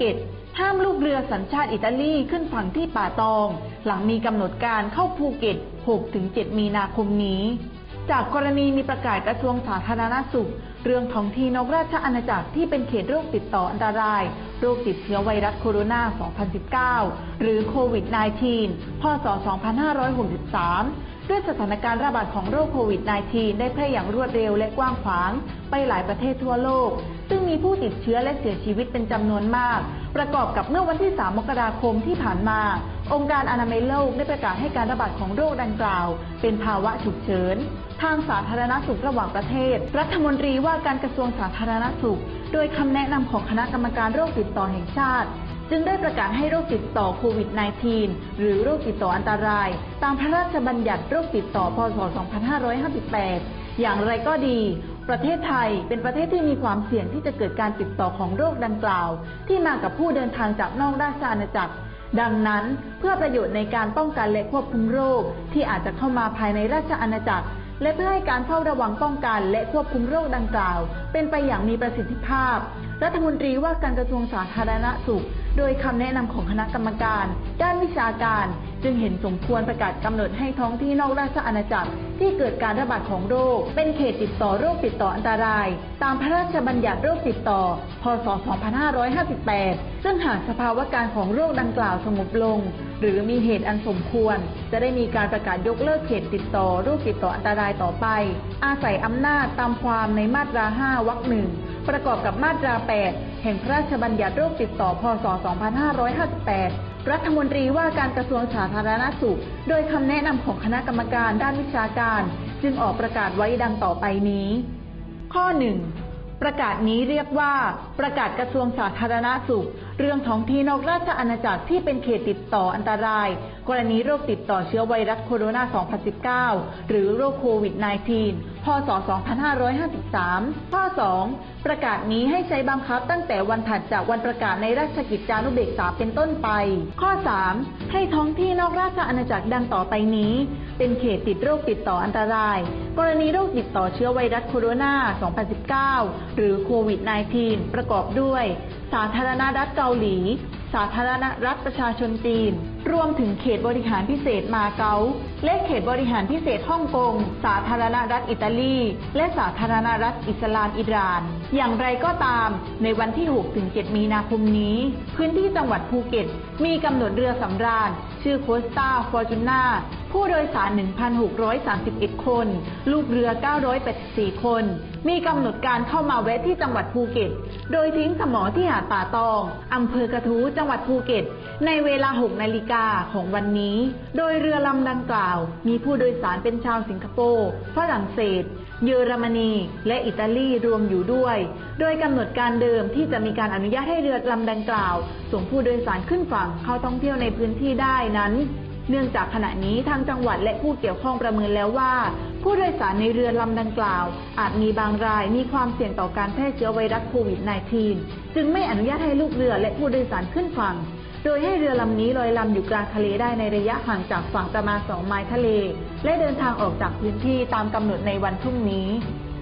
เก็ตห้ามลูกเรือสัญชาติอิตาลีขึ้นฝั่งที่ป่าตอง หลังมีกำหนดการเข้าภูเก็ต 6-7 มีนาคมนี้ จากกรณีมีประกาศกระทรวงสาธารณสุข เรื่องท้องที่นอกราชอาณาจักรที่เป็นเขตโรคติดต่ออันตราย โรคติดเชื้อไวรัสโคโรนา 2019 หรือโควิด -19 พศ 2563 ด้วยสถานการณ์ระบาดของโรคโควิด -19 ได้แพร่อย่างรวดเร็วและกว้างขวาง ไปหลายประเทศทั่วโลก ซึ่งมีผู้ติดเชื้อและเสียชีวิตเป็นจำนวนมาก ประกอบกับเมื่อวันที่ 3 มกราคมที่ผ่านมา องค์การอนามัยโลกได้ประกาศให้การระบาดของโรคดังกล่าว เป็นภาวะฉุกเฉิน ทางสาธารณสุขระหว่างประเทศ รัฐมนตรีว่าการกระทรวงสาธารณสุข โดยคำแนะนำของคณะกรรมการโรคติดต่อแห่งชาติ จึงได้ประกาศให้โรคติดต่อโควิด -19 หรือโรคติดต่ออันตราย ตามพระราชบัญญัติโรคติดต่อ พศ 2558 อย่างไรก็ดีประเทศไทยเป็นประเทศที่มีความเสี่ยงที่จะเกิดการติดต่อของโรคดังกล่าว ที่มากับผู้เดินทางจากนอกราชอาณาจักร ดังนั้นเพื่อประโยชน์ในการป้องกันและควบคุมโรค ที่อาจจะเข้ามาภายในราชอาณาจักร และเพื่อให้การเฝ้าระวังป้องกันและควบคุมโรคดังกล่าว เป็นไปอย่างมีประสิทธิภาพ รัฐมนตรีว่าการกระทรวงสาธารณสุข โดยคำแนะนำของคณะกรรมการ ด้านวิชาการจึงเห็นสมควรประกาศกำหนดให้ท้องที่นอกราชอาณาจักรที่เกิดการระบาดของโรค เป็นเขตติดต่อโรคติดต่ออันตราย ตามพระราชบัญญัติโรคติดต่อ พศ 2558 ซึ่งหากสภาวะการของโรคดังกล่าวสงบลง หรือมีเหตุอันสมควร จะได้มีการประกาศยกเลิกเขตติดต่อโรคติดต่ออันตรายต่อไป อาศัยอำนาจตามความในมาตรา 5 วรรคหนึ่งประกอบกับมาตรา 8 แห่งพระราชบัญญัติโรคติดต่อ พศ 2558 รัฐมนตรีว่าการกระทรวงสาธารณสุข โดยคำแนะนำของคณะกรรมการด้านวิชาการ จึงออกประกาศไว้ดังต่อไปนี้ ข้อ 1 ประกาศนี้เรียกว่า ประกาศกระทรวงสาธารณสุข เรื่องท้องที่นอกราชอาณาจักรที่เป็นเขตติดต่ออันตราย กรณีโรคติดต่อเชื้อไวรัสโคโรนา 2019 หรือโรคโควิด -19 พศ 2553 ข้อ 2 ประกาศนี้ให้ใช้บังคับตั้งแต่วันถัดจากวันประกาศในราชกิจจานุเบกษาเป็นต้นไป ข้อ 3 ให้ท้องที่นอกราชอาณาจักรดังต่อไปนี้ เป็นเขตติดโรคติดต่ออันตราย กรณีโรคติดต่อเชื้อไวรัสโคโรนา 2019 หรือโควิด -19 ประกอบด้วย สาธารณรัฐเกาหลี สาธารณรัฐประชาชนจีน รวมถึงเขตบริหารพิเศษมาเก๊า และเขตบริหารพิเศษฮ่องกง สาธารณรัฐอิตาลี และสาธารณรัฐอิสลามอิหร่าน อย่างไรก็ตาม ในวันที่ 6-7 มีนาคมนี้ พื้นที่จังหวัดภูเก็ต มีกำหนดเรือสำราญ ชื่อโคสตาฟอร์จูน่าผู้โดยสาร 1,631 คน ลูกเรือ 984 คน มีกำหนดการเข้ามาแวะที่จังหวัดภูเก็ต โดยทิ้งสมอที่หาดป่าตองอำเภอกระทู้จังหวัดภูเก็ต ในเวลา 6 นาฬิกาของวันนี้ โดยเรือลำดังกล่าว มีผู้โดยสารเป็นชาวสิงคโปร์ฝรั่งเศส เยอรมนี และอิตาลีรวมอยู่ด้วย โดยกำหนดการเดิมที่จะมีการอนุญาตให้เรือลำดังกล่าว ส่งผู้โดยสารขึ้นฝั่งเข้าท่องเที่ยวในพื้นที่ได้นั้น เนื่องจากขณะนี้ทางจังหวัดและผู้เกี่ยวข้องประเมินแล้วว่า ผู้โดยสารในเรือลำดังกล่าว อาจมีบางรายมีความเสี่ยงต่อการแพร่เชื้อไวรัสโควิด -19 จึงไม่อนุญาตให้ลูกเรือและผู้โดยสารขึ้นฝั่ง โดยให้เรือลำนี้ลอยลำอยู่กลางทะเลได้ในระยะห่างจากฝั่งประมาณ 2 ไมล์ทะเล และเดินทางออกจากพื้นที่ตามกำหนดในวันพรุ่งนี้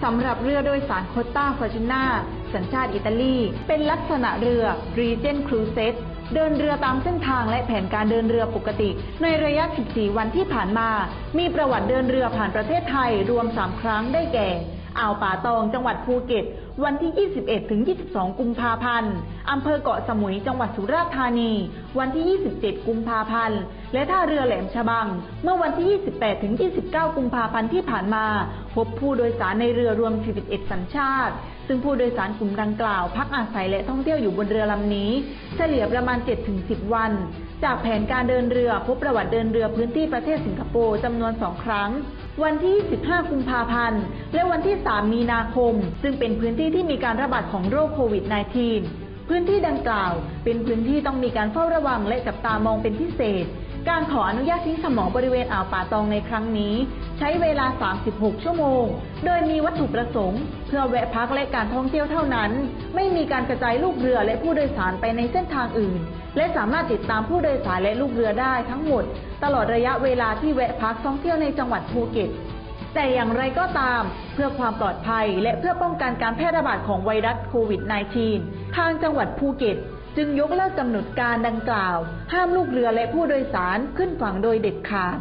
สำหรับเรือโดยสารโคต้าฟอร์จูน่าสัญชาติอิตาลี เป็นลักษณะเรือ Regent Cruises เดินเรือตามเส้นทางและแผนการเดินเรือปกติ ในระยะ 14 วันที่ผ่านมา มีประวัติเดินเรือผ่านประเทศไทยรวม 3 ครั้งได้แก่อ่าวป่าตองจังหวัดภูเก็ต วันที่ 21 ถึง 22 กุมภาพันธ์อำเภอเกาะสมุย จังหวัดสุราษฎร์ธานี วันที่ 27 กุมภาพันธ์ และท่าเรือแหลมฉบัง เมื่อวันที่ 28 ถึง 29 กุมภาพันธ์ที่ผ่านมา พบผู้โดยสารในเรือรวม 41 สัญชาติ ซึ่งผู้โดยสารกลุ่มดังกล่าว พักอาศัยและท่องเที่ยวอยู่บนเรือลำนี้ เฉลี่ยประมาณ 7-10 วัน จากแผนการเดินเรือพบประวัติเดินเรือพื้นที่ประเทศสิงคโปร์จำนวน 2 ครั้ง วันที่ 15 กุมภาพันธ์ และวันที่ 3 มีนาคม ซึ่งเป็นพื้นที่ที่มีการระบาดของโรคโควิด -19 พื้นที่ดังกล่าว เป็นพื้นที่ต้องมีการเฝ้าระวังและจับตามองเป็นพิเศษ การขออนุญาตทิ้งสมองบริเวณอ่าวป่าตองในครั้งนี้ ใช้เวลา 36 ชั่วโมง โดยมีวัตถุประสงค์ เพื่อแวะพักและการท่องเที่ยวเท่านั้น ไม่มีการกระจายลูกเรือและผู้โดยสารไปในเส้นทางอื่น และสามารถติดตามผู้โดยสารและลูกเรือได้ทั้งหมด ตลอดระยะเวลาที่แวะพักท่องเที่ยวในจังหวัดภูเก็ตแต่อย่างไรก็ตาม เพื่อความปลอดภัยและเพื่อป้องกันการแพร่ระบาดของไวรัสโควิด -19 ทางจังหวัดภูเก็ต จึงยกเลิกกำหนดการดังกล่าว ห้ามลูกเรือและผู้โดยสารขึ้นฝั่งโดยเด็ดขาด